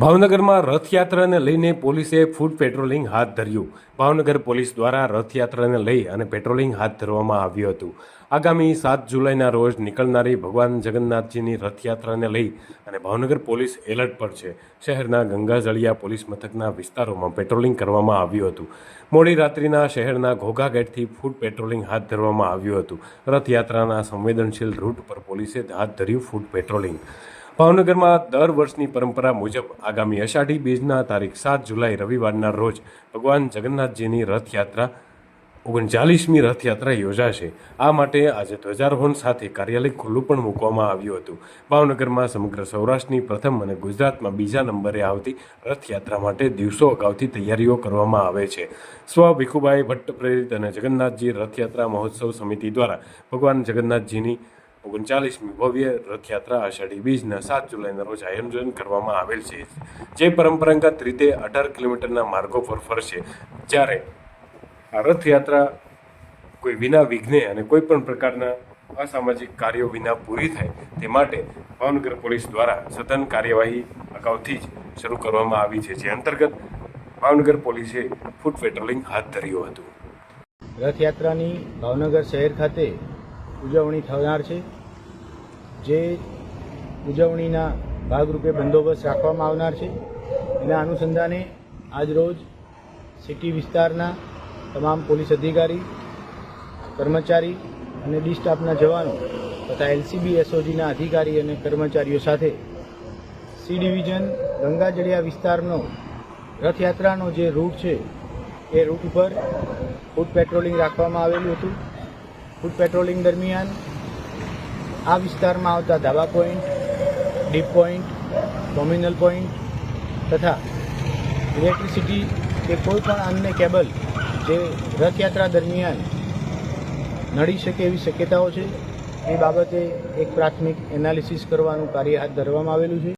ભાવનગરમાં રથયાત્રાને લઈને પોલીસે ફૂડ પેટ્રોલિંગ હાથ ધર્યું. ભાવનગર પોલીસ દ્વારા રથયાત્રાને લઈ અને પેટ્રોલિંગ હાથ ધરવામાં આવ્યું હતું. આગામી સાત જુલાઈના રોજ નીકળનારી ભગવાન જગન્નાથજીની રથયાત્રાને લઈ અને ભાવનગર પોલીસ એલર્ટ પર છે. શહેરના ગંગાજળિયા પોલીસ મથકના વિસ્તારોમાં પેટ્રોલિંગ કરવામાં આવ્યું હતું. મોડી રાત્રિના શહેરના ઘોઘા ગેટથી ફૂડ પેટ્રોલિંગ હાથ ધરવામાં આવ્યું હતું. રથયાત્રાના સંવેદનશીલ રૂટ પર પોલીસે હાથ ધર્યું ફૂડ પેટ્રોલિંગ. ભાવનગરમાં દર વર્ષની પરંપરા મુજબ આગામી અષાઢી બીજના તારીખ સાત જુલાઈ રવિવારના રોજ ભગવાન જગન્નાથજીની રથયાત્રા, ઓગણચાલીસમી રથયાત્રા યોજાશે. આ માટે આજે ધ્વજારોહણ સાથે કાર્યાલય ખુલ્લું પણ મૂકવામાં આવ્યું હતું. ભાવનગરમાં સમગ્ર સૌરાષ્ટ્રની પ્રથમ અને ગુજરાતમાં બીજા નંબરે આવતી રથયાત્રા માટે દિવસો અગાઉથી તૈયારીઓ કરવામાં આવે છે. સ્વ ભીખુભાઈ ભટ્ટ પ્રેરિત અને જગન્નાથજી રથયાત્રા મહોત્સવ સમિતિ દ્વારા ભગવાન જગન્નાથજીની ઓગણચાલીસમી ભવ્ય રથયાત્રા આષાઢી બીજના સાત જુલાઈના રોજ આયોજન કરવામાં આવેલ છે. જે પરંપરાગત રીતે અઢાર કિલોમીટરના માર્ગો પર ફરશે. જ્યારે આ રથયાત્રા કોઈ વિના વિઘ્ને અને કોઈ પણ પ્રકારના અસામાજિક કાર્યો વિના પૂરી થાય, તે માટે ભાવનગર પોલીસ દ્વારા સઘન કાર્યવાહી અગાઉથી જ શરૂ કરવામાં આવી છે. જે અંતર્ગત ભાવનગર પોલીસે ફૂટ પેટ્રોલિંગ હાથ ધર્યું હતું. રથયાત્રાની ભાવનગર શહેર ખાતે ઉજવણી થનાર છે. જે ઉજવણીના ભાગરૂપે બંદોબસ્ત રાખવામાં આવનાર છે. એના અનુસંધાને આજરોજ સિટી વિસ્તારના તમામ પોલીસ અધિકારી, કર્મચારી અને ડી સ્ટાફના જવાનો તથા એલસીબી, એસઓજીના અધિકારી અને કર્મચારીઓ સાથે સી ડિવિઝન ગંગાજળિયા વિસ્તારનો રથયાત્રાનો જે રૂટ છે, એ રૂટ ઉપર ફૂડ પેટ્રોલિંગ રાખવામાં આવેલું હતું. ફૂડ પેટ્રોલિંગ દરમિયાન આ વિસ્તારમાં આવતા ધાબા point deep point terminal point તથા ઇલેક્ટ્રિસિટી કે કોઈપણ અન્ય કેબલ જે રથયાત્રા દરમિયાન નડી શકે એવી શક્યતાઓ છે, એ બાબતે એક પ્રાથમિક એનાલિસિસ કરવાનું કાર્ય હાથ ધરવામાં આવેલું છે.